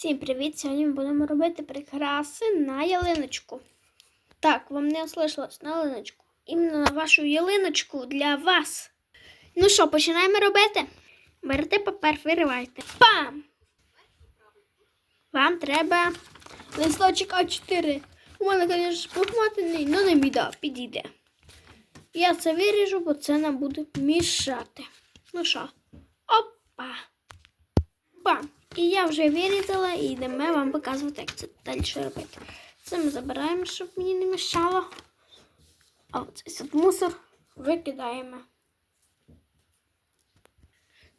Всім привіт! Сьогодні ми будемо робити прикраси на ялиночку. Так, вам не ослышалось на ялиночку. Іменно на вашу ялиночку для вас. Ну що, починаємо робити? Берете папер, виривайте. Пам! Вам треба листочок А4. У мене, звісно, похматений, але не біда, підійде. Я це виріжу, бо це нам буде мішати. Ну що, опа! Бам! І я вже вирізала і йдемо вам показувати, як це далі робити. Це ми забираємо, щоб мені не мішало. А сад мусор викидаємо.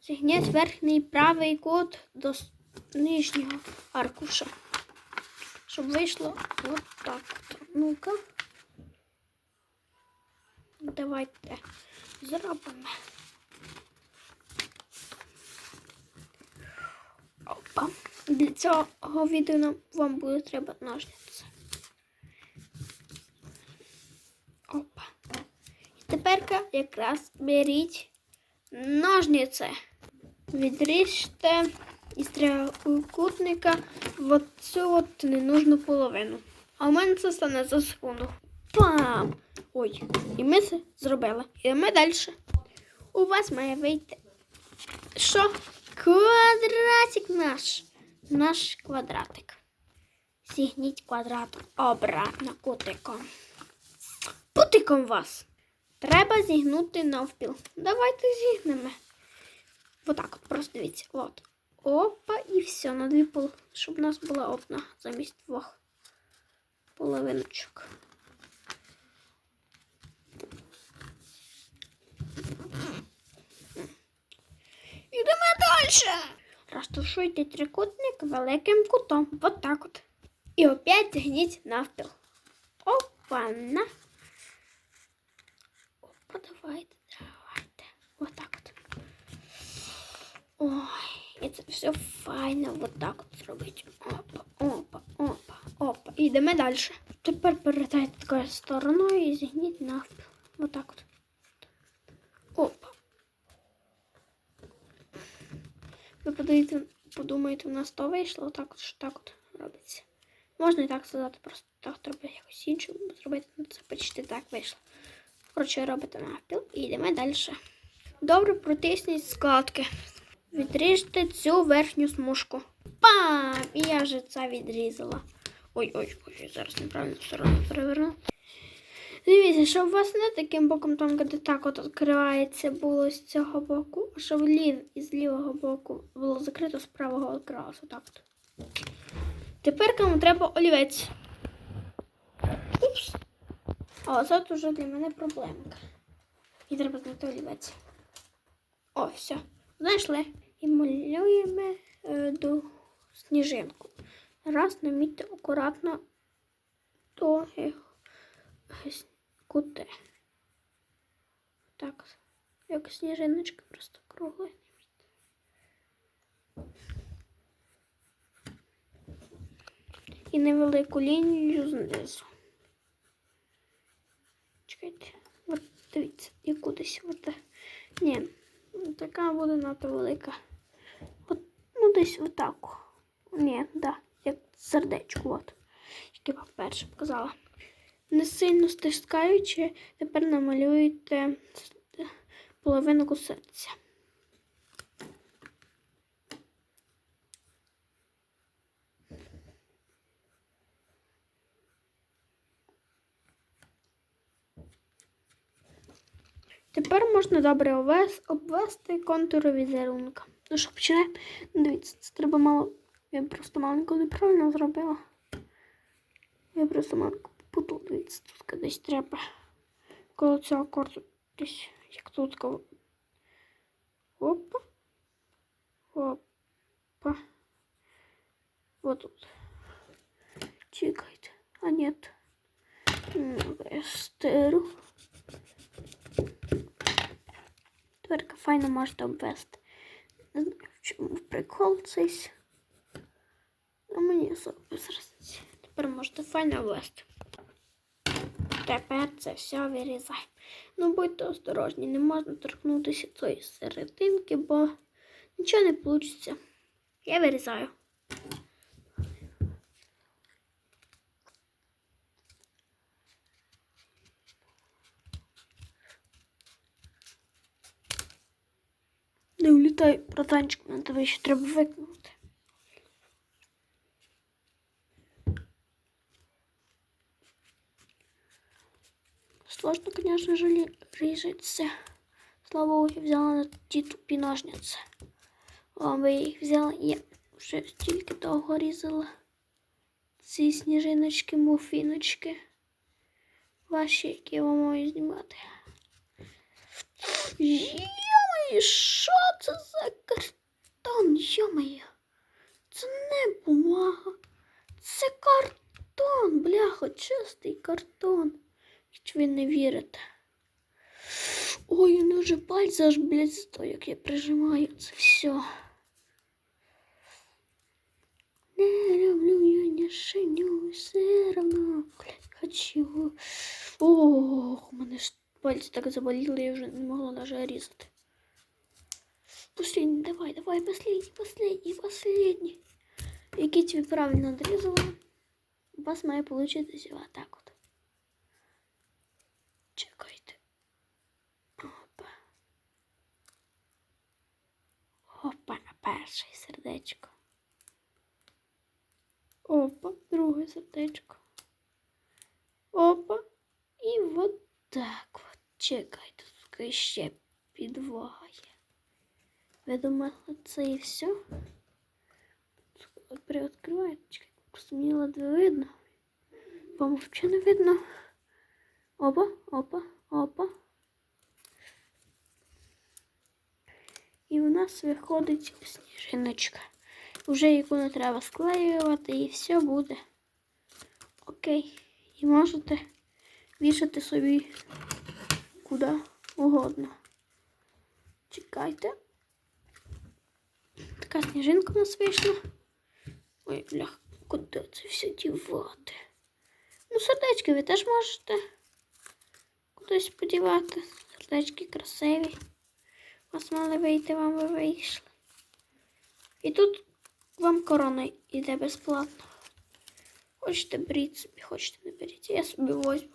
Зігніть верхній правий кут до нижнього аркуша. Щоб вийшло от так. Ну-ка. Давайте зробимо. Опа. Для цього відео нам вам буде треба ножниці. Опа. І тепер якраз беріть ножниці. Відріжте із трикутника в оцю от ненужну половину. А у мене це стане за секунду. Пам! Ой, і ми це зробили. Ідемо далі. У вас має вийти що? Квадратик наш. Наш квадратик. Зігніть квадрат обратно кутиком. Путиком вас. Треба зігнути навпіл. Давайте зігнемо. Отак от, просто дивіться. От. Опа, і все, на дві пол, щоб у нас була одна замість двох половиночок. Далі. Розташуйте трикутник великим кутом. Вот так от. І опять зігніть навпіл. Опа-на. Опа, давайте, давайте. Вот так от. Ой, і це все файно. Вот так от зробити. Опа, опа, опа, опа. І далі. Тепер передайте такою стороною і зігніть навпіл. Вот так от. Опа. Ви подивіться, подумаєте, у нас то вийшло, отак от, що так от робиться. Можна і так сказати, просто так треба якось інше зробити, ну це почти так вийшло. Коротше, робите навпіл і йдемо далі. Добре протисніть складки. Відріжте цю верхню смужку. Пам! І я вже це відрізала. Ой-ой, ой, зараз неправильно сторону переверну. Дивіться, щоб у вас не таким боком тонко, де так от відкривається було з цього боку, а щоб лів із лівого боку було закрито з правого якраз. Отак от. Тепер кому треба олівець. Упс. О, це вже для мене проблемка. І треба знайти олівець. О, все. Знайшли. І малюємо е, до сніжинку. Раз намітьте акуратно до е, кути. Так, як сніжиночка, просто кругла. І невелику лінію знизу. Чекайте, от дивіться, і кудись от. Ні, така буде надто велика. От, ну десь отак. Ні, да, як сердечко, от. Як я перше показала. Не сильно стискаючи, тепер намалюєте половинку серця. Тепер можна добре обвести контури візерунка. Ну що, починаємо? Ну, Дивіться, це треба мало. Я просто маленько неправильно зробила. Я просто маленько Дивіться, тут десь треба. Коло цього акорду десь, як тут. коло- Опа. Опа. Вот тут. Чекайте. А нет. Ну, я стеру. Тепер файно можете обвести. Не знаю, в чому прикол цей. А мені особо без. Тепер можете файно обвести. Тепер це все вирізаємо. Ну будьте осторожні, не можна торкнутися цієї серединки, бо нічого не вийде. Я вирізаю. Не улітай, братанчик, на тебе ще треба викинути. Сложно, конечно же, різатися. Слава Богу, я взяла на ті тупі ножниці. Вам я їх взяла, я вже стільки довго різала. Ці сніжиночки, муфіночки. Ваші, які я вам маю знімати. Йомаю, що це за картон? Йомаю. Це не бумага. Це картон, бляха, чистий картон. Якщо ви не вірите. Ой, у мене вже пальці аж, блядь, сто, як я прижимаю це все. Не люблю я не шиню, все равно, блядь, хочу. Ох, у мене ж пальці так заболіли, я вже не могла навіть різати. Последний, давай, давай, последний, последний, последний. Який ви правильно одрізали, у вас має получитися отак Опа, на перше сердечко. Опа, друге сердечко. Опа. І от так от. Чекайте, тут ще підвага є. Ви думали, це і все? Просто мені видно. Взагалі не видно. Опа, опа, опа. І в нас виходить сніжиночка. Вже яку не треба склеювати, і все буде. Окей. І можете вішати собі куди угодно. Чекайте. Така сніжинка у нас вийшла. Ой, блях, куди це все дівати? Ну, сердечки ви теж можете кудись подівати. Сердечки красиві. Вас мали вийти, вам ви вийшли. І тут вам корона йде безплатно. Хочете беріть собі, хочете не беріть. Я собі возьму.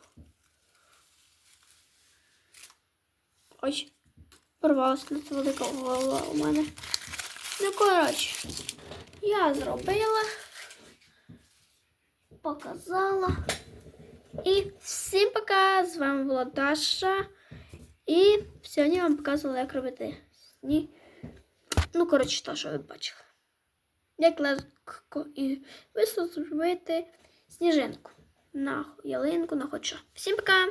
Ой, порвалася на велика голова у мене. Ну, коротше, я зробила, показала. І всім пока! З вами була Даша. І сьогодні я вам показувала, як робити сні. Ну, коротше, то, що ви бачили. Як легко і весело зробити сніжинку на ялинку, на хоч що. Всім пока!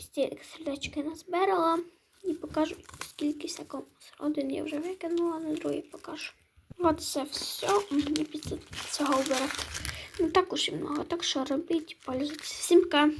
Стільки сердечки назбирала. І покажу, скільки всякого один я вже викинула, на другий покажу. От це все. Мені після цього вбирати. Не так уж і много, так що робіть, пользуйтесь. Всім пока!